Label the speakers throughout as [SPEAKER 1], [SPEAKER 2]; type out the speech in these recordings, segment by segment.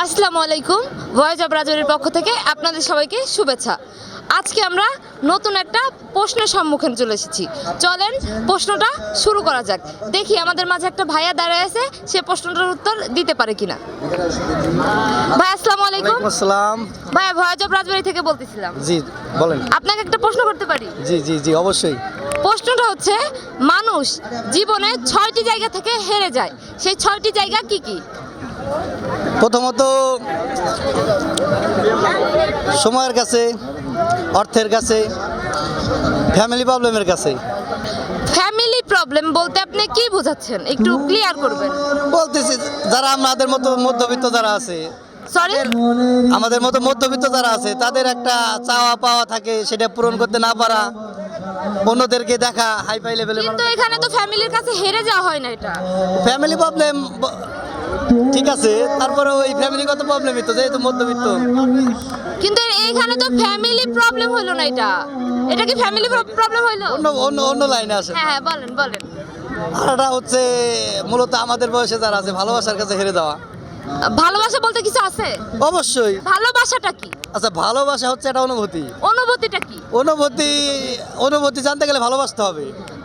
[SPEAKER 1] আসসালামু আলাইকুম voice of রাজবাড়ির পক্ষ থেকে আপনাদের সবাইকে শুভেচ্ছা। আজকে আমরা নতুন একটা প্রশ্নের সম্মুখীন চলে এসেছি। চলেন প্রশ্নটা শুরু করা যাক। দেখি আমাদের মাঝে একটা ভাইয়া দাঁড়ায় আছে সে প্রশ্নটার উত্তর দিতে পারে কিনা। ভাই আসসালামু আলাইকুম।
[SPEAKER 2] আসসালাম।
[SPEAKER 1] ভাইয়া ভয়েস অফ রাজবাড়ি থেকে বলতেছিলাম।
[SPEAKER 2] জি বলেন।
[SPEAKER 1] আপনাকে একটা প্রশ্ন করতে পারি?
[SPEAKER 2] জি জি জি অবশ্যই।
[SPEAKER 1] প্রশ্নটা হচ্ছে মানুষ জীবনে ছয়টি জায়গা থেকে হেরে যায়। সেই ছয়টি জায়গা কি কি?
[SPEAKER 2] প্রথমত সময়ের কাছে অর্থের কাছে ফ্যামিলি প্রবলেমের কাছে।
[SPEAKER 1] ফ্যামিলি প্রবলেম বলতে আপনি কি বোঝাচ্ছেন? একটু ক্লিয়ার করবেন।
[SPEAKER 2] বলতেছি যারা আমাদের মতো মধ্যবিত্ত যারা আছে
[SPEAKER 1] সরি
[SPEAKER 2] আমাদের মতো মধ্যবিত্ত যারা আছে তাদের একটা চাওয়া পাওয়া থাকে সেটা পূরণ করতে না পারা অন্যদেরকে দেখা হাই ফাই লেভেলের
[SPEAKER 1] কিন্তু এখানে তো ফ্যামিলির কাছে হেরে যাওয়া হয় না এটা।
[SPEAKER 2] ফ্যামিলি প্রবলেম ঠিক আছে তারপরে ওই ফ্যামিলিগত প্রবলেমই তো যেহেতু মধ্যবিত্ত।
[SPEAKER 1] কিন্তু এইখানে তো ফ্যামিলি প্রবলেম হলো না এটা। এটা কি ফ্যামিলি প্রবলেম হলো?
[SPEAKER 2] অন্য অন্য অন্য লাইনে আছে
[SPEAKER 1] হ্যাঁ হ্যাঁ বলেন বলেন।
[SPEAKER 2] আর এটা হচ্ছে মূলত আমাদের বয়সে যারা আছে ভালোবাসার কাছে হেরে যাওয়া।
[SPEAKER 1] ভালোবাসা বলতে কিছু আছে?
[SPEAKER 2] অবশ্যই।
[SPEAKER 1] ভালোবাসাটা কি?
[SPEAKER 2] আচ্ছা ভালোবাসা হচ্ছে একটা অনুভূতি।
[SPEAKER 1] অনুভূতিটা কি?
[SPEAKER 2] অনুভূতি অনুভূতি জানতে গেলে ভালোবাসতে হবে।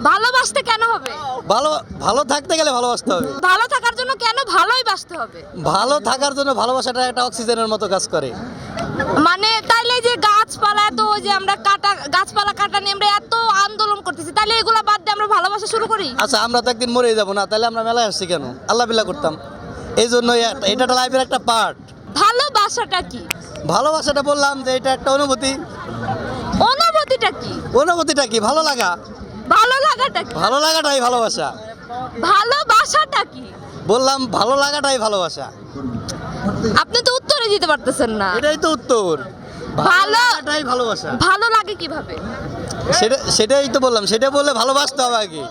[SPEAKER 1] ভালোবাসতে কেন হবে?
[SPEAKER 2] ভালো ভালো থাকতে গেলে ভালোবাসতে হবে।
[SPEAKER 1] ভালো থাকার জন্য কেন ভালোই বাসতে হবে?
[SPEAKER 2] ভালো থাকার জন্য ভালোবাসাটা একটা অক্সিজেনের মতো কাজ করে।
[SPEAKER 1] মানে তাইলে যে গাছপালা তো ওই যে আমরা কাটা গাছপালা কাটা নিয়ে আমরা এত আন্দোলন করতেছি তাহলে এগুলো বাদ দিয়ে আমরা ভালোবাসা শুরু করি?
[SPEAKER 2] আচ্ছা আমরা তো একদিন মরে যাব না তাহলে আমরা মেলায় আসছি কেন? আল্লাহ বিল্লাহ করতাম। এই জন্য এটা লাইফের একটা পার্ট
[SPEAKER 1] ভালোবাসাটা কি?
[SPEAKER 2] ভালোবাসাটা বললাম যে এটা একটা অনুভূতি।
[SPEAKER 1] অনুভূতিটা কি?
[SPEAKER 2] অনুভূতিটা কি? ভালো লাগা?
[SPEAKER 1] ভালো লাগাটা কি?
[SPEAKER 2] ভালো লাগাটাই ভালোবাসা।
[SPEAKER 1] ভালোবাসাটা কি?
[SPEAKER 2] বললাম ভালো লাগাটাই ভালোবাসা।
[SPEAKER 1] আপনি তো উত্তরে দিতে পারতেছেন না।
[SPEAKER 2] এটাই তো উত্তর।
[SPEAKER 1] ভালো-
[SPEAKER 2] লাগাটাই ভালোবাসা।
[SPEAKER 1] ভালো লাগে কীভাবে?
[SPEAKER 2] সেটা সেটাই তো বললাম। সেটা বললে ভালোবাসতে হবে আগে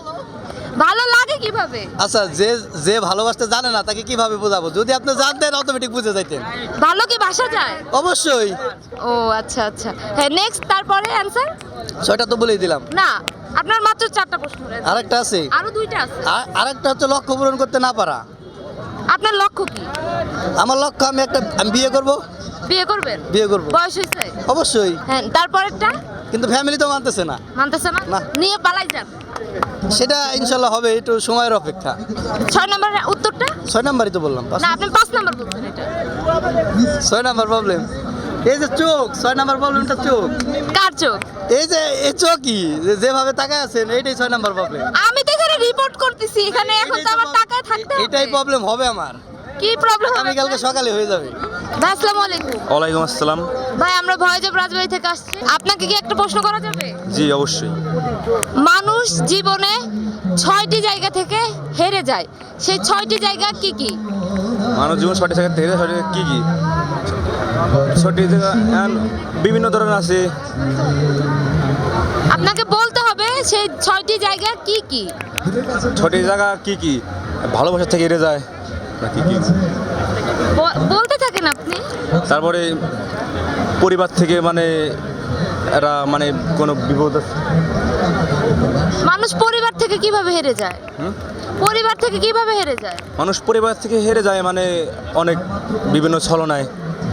[SPEAKER 1] ভালো লাগে কীভাবে?
[SPEAKER 2] আচ্ছা যে যে ভালোবাসতে জানে না তাকে কীভাবে বোঝাবো? যদি আপনি জানতেন অটোমেটিক বুঝে যাইতেন।
[SPEAKER 1] ভালো কি বাসা যায়?
[SPEAKER 2] অবশ্যই।
[SPEAKER 1] ও আচ্ছা আচ্ছা। হ্যাঁ নেক্সট তারপরে অ্যান্সার
[SPEAKER 2] ছয়টা তো বলেই দিলাম।
[SPEAKER 1] না আপনার মাত্র চারটা প্রশ্ন রয়েছে।
[SPEAKER 2] আরেকটা আছে?
[SPEAKER 1] আরও দুইটা আছে।
[SPEAKER 2] আর- আরেকটা হচ্ছে লক্ষ্য পূরণ করতে না পারা।
[SPEAKER 1] আপনার লক্ষ্য কি?
[SPEAKER 2] আমার লক্ষ্য আমি একটা আমি বিয়ে করব।
[SPEAKER 1] বিয়ে করবেন?
[SPEAKER 2] বিয়ে করব।
[SPEAKER 1] বয়স হয়েছে?
[SPEAKER 2] অবশ্যই।
[SPEAKER 1] হ্যাঁ তারপরেরটা?
[SPEAKER 2] কিন্তু ফ্যামিলি তো মানতেছে না।
[SPEAKER 1] মানতেছে না। নিয়ে পালাই যান।
[SPEAKER 2] সেটা ইনশাল্লাহ হবে একটু সময়ের অপেক্ষা।
[SPEAKER 1] ছয় নম্বর উত্তরটা?
[SPEAKER 2] ছয় নাম্বারই তো বললাম
[SPEAKER 1] না আপনি পাঁচ নম্বর বলছেন এটা।
[SPEAKER 2] ছয় নাম্বার প্রবলেম এই যে চোখ ছয় নাম্বার প্রবলেমটা চোখ।
[SPEAKER 1] কার চোখ?
[SPEAKER 2] এই যে এই চোখই যে- যেভাবে তাকায় আছেন এইটাই ছয় নাম্বার প্রবলেম
[SPEAKER 1] আমি তো এখানে রিপোর্ট করতেছি এখানে এখন তো আমার টাকায় থাকতে
[SPEAKER 2] এটাই প্রবলেম হবে আমার।
[SPEAKER 1] কি প্রবলেম
[SPEAKER 2] আমি কালকে সকালে হয়ে যাবে।
[SPEAKER 1] ভাই আসসালামু আলাইকুম।
[SPEAKER 3] ওয়ালাইকুম আসসালাম।
[SPEAKER 1] ভাই আমরা ভয়েজব রাজবাড়ি থেকে আসছি। আপনাকে কি একটা প্রশ্ন করা যাবে?
[SPEAKER 3] জি অবশ্যই।
[SPEAKER 1] মানুষ জীবনে ছয়টি জায়গা থেকে হেরে যায়। সেই ছয়টি জায়গা কি কি?
[SPEAKER 3] মানুষ জীবন সঠিক জায়গা থেকে কী কী? সঠিক জায়গা বিভিন্ন ধরনের আছে।
[SPEAKER 1] আপনাকে বলতে হবে সেই ছয়টি জায়গা কি কি?
[SPEAKER 3] সঠিক জায়গা কী কী? ভালোবাসা থেকে হেরে যায় না কী কী
[SPEAKER 1] ব- বলতে থাকেন আপনি
[SPEAKER 3] তারপরে পরিবার থেকে মানে এরা মানে কোনো বিপদ
[SPEAKER 1] মানুষ পরিবার থেকে কীভাবে হেরে যায়? পরিবার থেকে কীভাবে হেরে যায়?
[SPEAKER 3] মানুষ পরিবার থেকে হেরে যায় মানে অনেক বিভিন্ন ছলনায়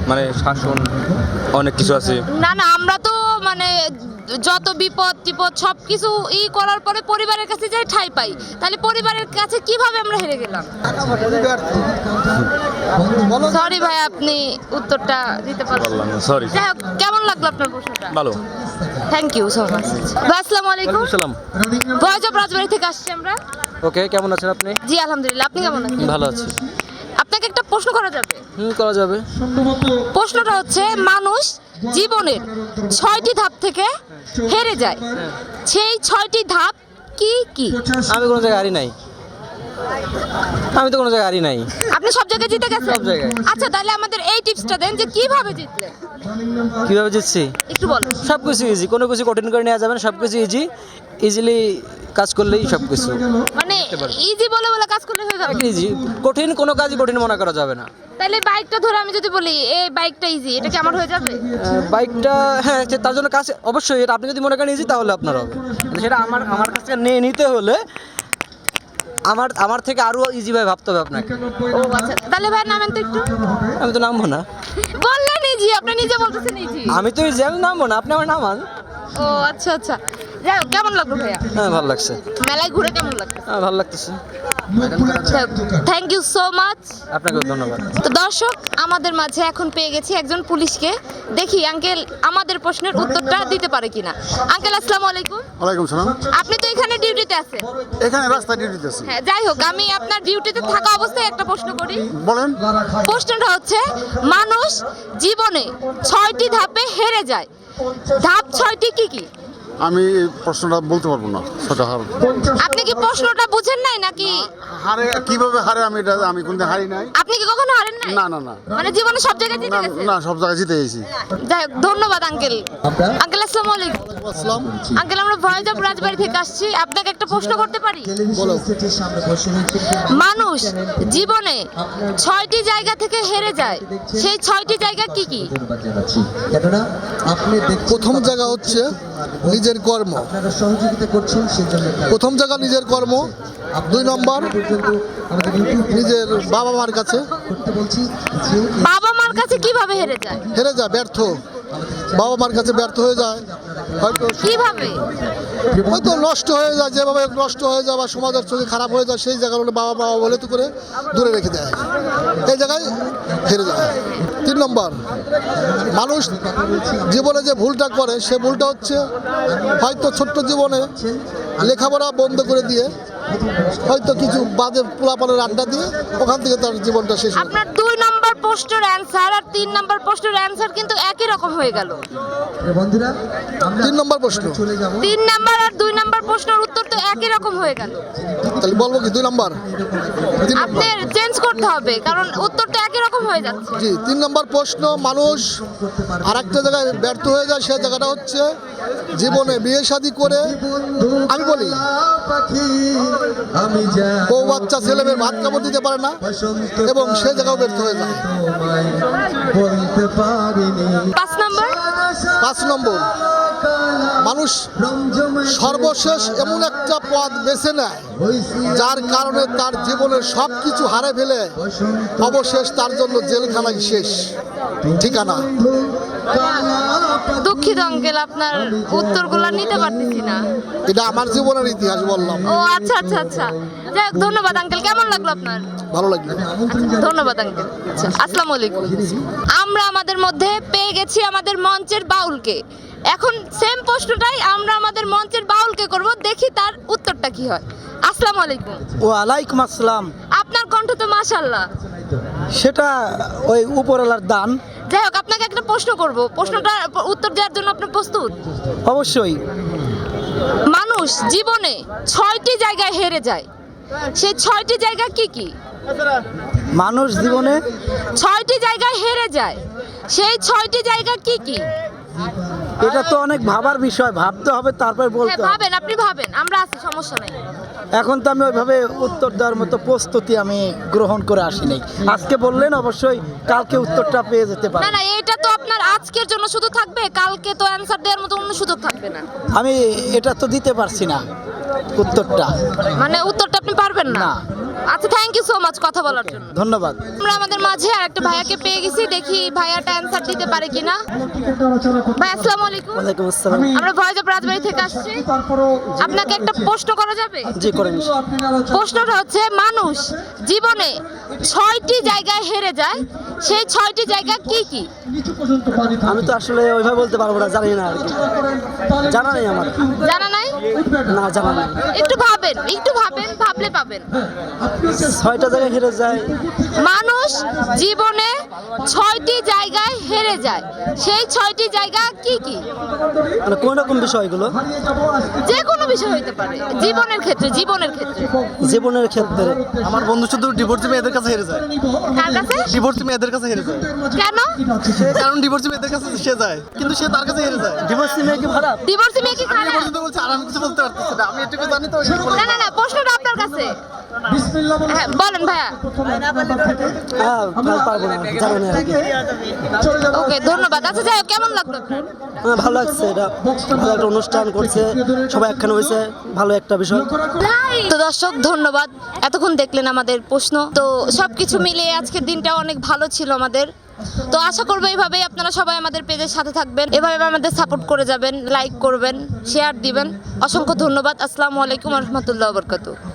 [SPEAKER 3] মানে শাসন অনেক কিছু আছে।
[SPEAKER 1] না না আমরা তো মানে যত বিপদ টিপদ সব কিছু ই করার পরে পরিবারের কাছে যাই ঠাই পাই। তাহলে পরিবারের কাছে কীভাবে আমরা হেরে গেলাম? সরি ভাই আপনি উত্তরটা দিতে পারবেন
[SPEAKER 3] সরি
[SPEAKER 1] কেমন লাগল আপনার প্রশ্নটা?
[SPEAKER 3] ভালো।
[SPEAKER 1] থ্যাংক ইউ সো মাচ আসসালামু আলাইকুম।
[SPEAKER 4] সালাম
[SPEAKER 1] ভয়েস অফ রাজবাড়ি থেকে আসছি আমরা।
[SPEAKER 4] ওকে কেমন আছেন আপনি?
[SPEAKER 1] জি আলহামদুলিল্লাহ আপনি কেমন আছেন?
[SPEAKER 4] ভালো আছি।
[SPEAKER 1] আপনাকে প্রশ্ন করা যাবে।
[SPEAKER 4] হুম করা যাবে।
[SPEAKER 1] প্রশ্নটা হচ্ছে মানুষ জীবনের ছয়টি ধাপ থেকে হেরে যায়। সেই ছয়টি ধাপ কি কি?
[SPEAKER 4] আমি কোনো জায়গায় হারি নাই। আমি তো কোনো জায়গায় হারি নাই।
[SPEAKER 1] আপনি সব জায়গায় জিতে গেছেন?
[SPEAKER 4] সব জায়গায়।
[SPEAKER 1] আচ্ছা তাহলে আমাদের এই টিপসটা দেন যে কীভাবে জিতলেন
[SPEAKER 4] কীভাবে জিতছি?
[SPEAKER 1] একটু বলুন
[SPEAKER 4] সব কিছু ইজি কোনো কিছু কঠিন করে নেওয়া যাবে না সব কিছু ইজি ইজিলি কাজ করলেই সব কিছু।
[SPEAKER 1] মানে ইজি বলে বলে কাজ করলে হয়ে যাবে।
[SPEAKER 4] ইজি কঠিন কোনো কাজই কঠিন মনে করা যাবে না।
[SPEAKER 1] তাহলে বাইকটা ধরে আমি যদি বলি এই বাইকটা ইজি এটা কি আমার হয়ে যাবে?
[SPEAKER 4] বাইকটা হ্যাঁ তার জন্য কাজ অবশ্যই এটা আপনি যদি মনে করেন ইজি তাহলে আপনার হবে। সেটা আমার আমার কাছ থেকে নিয়ে নিতে হলে আমার আমার থেকে আরও ইজি ভাবে ভাবতে হবে আপনাকে।
[SPEAKER 1] ও আচ্ছা তাহলে ভাই নামেন তো একটু।
[SPEAKER 4] আমি তো নামবো না।
[SPEAKER 1] বললেন ইজি আপনি নিজে বলতেছেন ইজি
[SPEAKER 4] আমি তো ইজি আমি নামবো না আপনি আমার নামান।
[SPEAKER 1] ও আচ্ছা আচ্ছা। যাই হোক কেমন লাগল ভাইয়া?
[SPEAKER 4] হ্যাঁ ভালো লাগছে।
[SPEAKER 1] মেলায় ঘুরে কেমন লাগল?
[SPEAKER 4] হ্যাঁ ভালো লাগতেছে।
[SPEAKER 1] থ্যাংক ইউ সো মাচ
[SPEAKER 4] আপনাকেও ধন্যবাদ।
[SPEAKER 1] তো দর্শক আমাদের মাঝে এখন পেয়ে গেছি একজন পুলিশকে। দেখি আঙ্কেল আমাদের প্রশ্নের উত্তরটা দিতে পারে কিনা। আঙ্কেল আসসালামু আলাইকুম।
[SPEAKER 5] ওয়ালাইকুম সালাম।
[SPEAKER 1] আপনি তো এখানে ডিউটিতে আছেন।
[SPEAKER 5] এখানে রাস্তা ডিউটিতে আছি।
[SPEAKER 1] হ্যাঁ যাই হোক আমি আপনার ডিউটিতে থাকা অবস্থায় একটা প্রশ্ন করি।
[SPEAKER 5] বলেন।
[SPEAKER 1] প্রশ্নটা হচ্ছে মানুষ জীবনে ছয়টি ধাপে হেরে যায়। ধাপ ছয়টি কি কি?
[SPEAKER 5] আমি এই প্রশ্নটা বলতে পারব না সেটা হার।
[SPEAKER 1] আপনি কি প্রশ্নটা বুঝেন নাই নাকি?
[SPEAKER 5] হারে কীভাবে হারে আমি এটা আমি কোনদিন হারি নাই।
[SPEAKER 1] আপনি কি কখনো হারেন নাই?
[SPEAKER 5] না না না।
[SPEAKER 1] মানে জীবনে সব জায়গায় জিতে
[SPEAKER 5] না
[SPEAKER 1] গেছেন?
[SPEAKER 5] না সব জায়গায় জিতে গেছি।
[SPEAKER 1] যাই হোক ধন্যবাদ আঙ্কেল। আঙ্কেল আসসালামু আলাইকুম।
[SPEAKER 5] আসসালাম
[SPEAKER 1] আঙ্কেল আমরা ভয়েস অফ রাজবাড়ি থেকে আসছি। আপনাকে একটা প্রশ্ন করতে পারি? মানুষ জীবনে ছয়টি জায়গা থেকে হেরে যায়। সেই ছয়টি জায়গা কি কি?
[SPEAKER 6] কেননা আপনি
[SPEAKER 7] প্রথম জায়গা হচ্ছে নিজের কর্ম।
[SPEAKER 6] আপনারা সহযোগিতা করছেন
[SPEAKER 7] প্রথম জায়গা নিজের কর্ম দুই নম্বর নিজের বাবা মার কাছে।
[SPEAKER 6] করতে বলছি
[SPEAKER 1] বাবা মার কাছে কীভাবে হেরে যায়?
[SPEAKER 7] হেরে যায় ব্যর্থ। বাবা মার কাছে ব্যর্থ হয়ে যায়। হয়তো
[SPEAKER 1] কীভাবে?
[SPEAKER 7] হয়তো নষ্ট হয়ে যায় যেভাবে নষ্ট হয়ে যায় বা সমাজের চোখে খারাপ হয়ে যায় সেই জায়গাগুলো বাবা বাবা বলে তো করে দূরে রেখে দেয়। এই জায়গায় হেরে যায়। তিন নম্বর মানুষ জীবনে যে ভুলটা করে সে ভুলটা হচ্ছে হয়তো ছোট্ট জীবনে লেখাপড়া বন্ধ করে দিয়ে হয়তো কিছু বাদে পোলাপানের আড্ডা দিয়ে ওখান থেকে তার জীবনটা শেষ হয়
[SPEAKER 1] আপনার দুই নম্বর প্রশ্নের অ্যান্সার আর তিন নম্বর প্রশ্নের অ্যান্সার কিন্তু একই রকম হয়ে গেল।
[SPEAKER 6] বন্ধুরা আমরা
[SPEAKER 7] তিন নম্বর প্রশ্ন।
[SPEAKER 6] চলে যাব।
[SPEAKER 1] তিন নম্বর আর দুই নম্বর প্রশ্নের উত্তর তো একই রকম হয়ে গেল।
[SPEAKER 7] তাহলে বলব কি দুই নম্বর?
[SPEAKER 1] আপনার চেঞ্জ করতে হবে কারণ উত্তর তো একই রকম হয়ে যাচ্ছে।
[SPEAKER 7] জি তিন নম্বর প্রশ্ন মানুষ আর একটা জায়গায় ব্যর্থ হয়ে যায় সেই জায়গাটা হচ্ছে জীবনে বিয়ে শাদি করে আমি বলি বউ বাচ্চা ছেলে মেয়ের ভাত কাপড় দিতে পারে না এবং সে জায়গাও ব্যর্থ হয়ে যায়। মানুষ সর্বশেষ এমন একটা পথ বেছে নেয়, যার কারণে তার জীবনের সব কিছু হারে ফেলে অবশেষ তার জন্য জেলখানায় শেষ। ঠিকানা?
[SPEAKER 1] দুঃখিত অঙ্কেল আপনার উত্তরগুলো নিতে পারতেছি না।
[SPEAKER 7] এটা আমার জীবনের ইতিহাস বললাম।
[SPEAKER 1] ও আচ্ছা আচ্ছা আচ্ছা। যাই হোক ধন্যবাদ আঙ্কেল। কেমন লাগল আপনার?
[SPEAKER 7] ভালো লাগল।
[SPEAKER 1] আচ্ছা, ধন্যবাদ আঙ্কেল। আচ্ছা আসসালামু আলাইকুম। আমরা আমাদের মধ্যে পেয়ে গেছি আমাদের মঞ্চের বাউলকে। এখন সেম প্রশ্নটাই আমরা আমাদের মঞ্চের বাউলকে করব দেখি তার উত্তরটা কি হয়। আসসালামু আলাইকুম।
[SPEAKER 8] ওয়ালাইকুম আসসালাম।
[SPEAKER 1] আপনার কণ্ঠ তো মাশাল্লাহ
[SPEAKER 8] সেটা ওই উপরওয়ালার দান।
[SPEAKER 1] যাই হোক আপনাকে একটা প্রশ্ন করব। প্রশ্নটার উত্তর দেওয়ার জন্য আপনি প্রস্তুত?
[SPEAKER 8] অবশ্যই।
[SPEAKER 1] মানুষ জীবনে ছয়টি জায়গায় হেরে যায়। সেই ছয়টি জায়গা কি কি?
[SPEAKER 8] মানুষ জীবনে
[SPEAKER 1] ছয়টি জায়গায় হেরে যায়। সেই ছয়টি জায়গা কি কি?
[SPEAKER 8] এটা তো অনেক ভাবার বিষয় ভাবতে হবে তারপর
[SPEAKER 1] হ্যাঁ
[SPEAKER 8] বলতে হবে।
[SPEAKER 1] ভাবেন আপনি ভাবেন আমরা আছি সমস্যা নেই।
[SPEAKER 8] এখন তো আমি ওইভাবে উত্তর দেওয়ার মতো প্রস্তুতি আমি গ্রহণ করে আসিনি। আজকে বললেন অবশ্যই কালকে উত্তরটা পেয়ে যেতে
[SPEAKER 1] না
[SPEAKER 8] পারি
[SPEAKER 1] না এটা তো আপনার আজকের জন্য শুধু থাকবে কালকে তো অ্যান্সার দেওয়ার মতো অন্য সুযোগ থাকবে না।
[SPEAKER 8] আমি এটা তো দিতে পারছি না উত্তরটা।
[SPEAKER 1] মানে উত্তরটা আপনি পারবেন না?
[SPEAKER 8] না।
[SPEAKER 1] আচ্ছা থ্যাংক ইউ সো মাচ কথা বলার জন্য।
[SPEAKER 8] ধন্যবাদ।
[SPEAKER 1] আমরা আমাদের মাঝে আর একটা ভাইয়াকে পেয়ে গেছি দেখি ভাইয়াটা অ্যান্সার দিতে পারে কিনা। ভাই আসসালামু আলাইকুম।
[SPEAKER 8] ওয়ালাইকুম আসসালাম।
[SPEAKER 1] আমরা ভয়েস অফ রাজবাড়ি থেকে আসছি। আপনাকে একটা প্রশ্ন করা যাবে?
[SPEAKER 8] জি করেন
[SPEAKER 1] প্রশ্নটা হচ্ছে মানুষ জীবনে ছয়টি জায়গায় হেরে যায় সেই ছয়টি জায়গা কি কি?
[SPEAKER 8] আমি তো আসলে ওইভাবে বলতে পারব না জানি না আর কি। জানা নেই আমার।
[SPEAKER 1] জানা নাই?
[SPEAKER 8] না। জানা নেই।
[SPEAKER 1] একটু ভাবেন একটু ভাবেন ভাবলে পাবেন।
[SPEAKER 8] ছয়টা জায়গায় হেরে যায়।
[SPEAKER 1] মানুষ জীবনে ছয়টি জায়গায় হেরে যায়। সেই ছয়টি জায়গা কি কি?
[SPEAKER 8] মানে কোন রকম বিষয়গুলো?
[SPEAKER 1] যে কোনো বিষয় হইতে পারে। জীবনের ক্ষেত্রে জীবনের ক্ষেত্রে।
[SPEAKER 8] জীবনের ক্ষেত্রে।
[SPEAKER 2] আমার বন্ধু শুধু ডিভোর্সি মেয়েদের কাছে হেরে যায়।
[SPEAKER 1] কার কাছে?
[SPEAKER 2] ডিভোর্সি মেয়েদের কাছে হেরে যায়।
[SPEAKER 1] কেন?
[SPEAKER 2] কারণ ডিভোর্সি মেয়েদের কাছে সে যায়। কিন্তু সে তার কাছে হেরে যায়।
[SPEAKER 8] ডিভোর্সি মেয়ে কি খারাপ?
[SPEAKER 1] ডিভোর্সি মেয়ে কি খারাপ?
[SPEAKER 2] ডিভোর্সি বলছে আর আমি কিছু বলতে পারতেছি না। আমি এটুকু জানি তো
[SPEAKER 1] না না না প্রশ্নটা আপনার কাছে। হ্যাঁ বলেন ভাইয়া।
[SPEAKER 8] পারব না জানা নেই
[SPEAKER 1] ওকে ওকে ধন্যবাদ। আচ্ছা যাই কেমন লাগল
[SPEAKER 8] হ্যাঁ, ভালো লাগছে এটা ভালো একটা অনুষ্ঠান করছে। সবাই একখানে হয়েছে ভালো একটা বিষয়।
[SPEAKER 1] তো দর্শক ধন্যবাদ। এতক্ষণ দেখলেন আমাদের প্রশ্ন। তো সবকিছু মিলিয়ে আজকের দিনটা অনেক ভালো ছিল আমাদের। তো আশা করব এইভাবেই আপনারা সবাই আমাদের পেজের সাথে থাকবেন। এভাবে আমাদের সাপোর্ট করে যাবেন লাইক করবেন শেয়ার দিবেন। অসংখ্য ধন্যবাদ। আসসালামু আলাইকুম রহমতুল্লাহ বরকাতু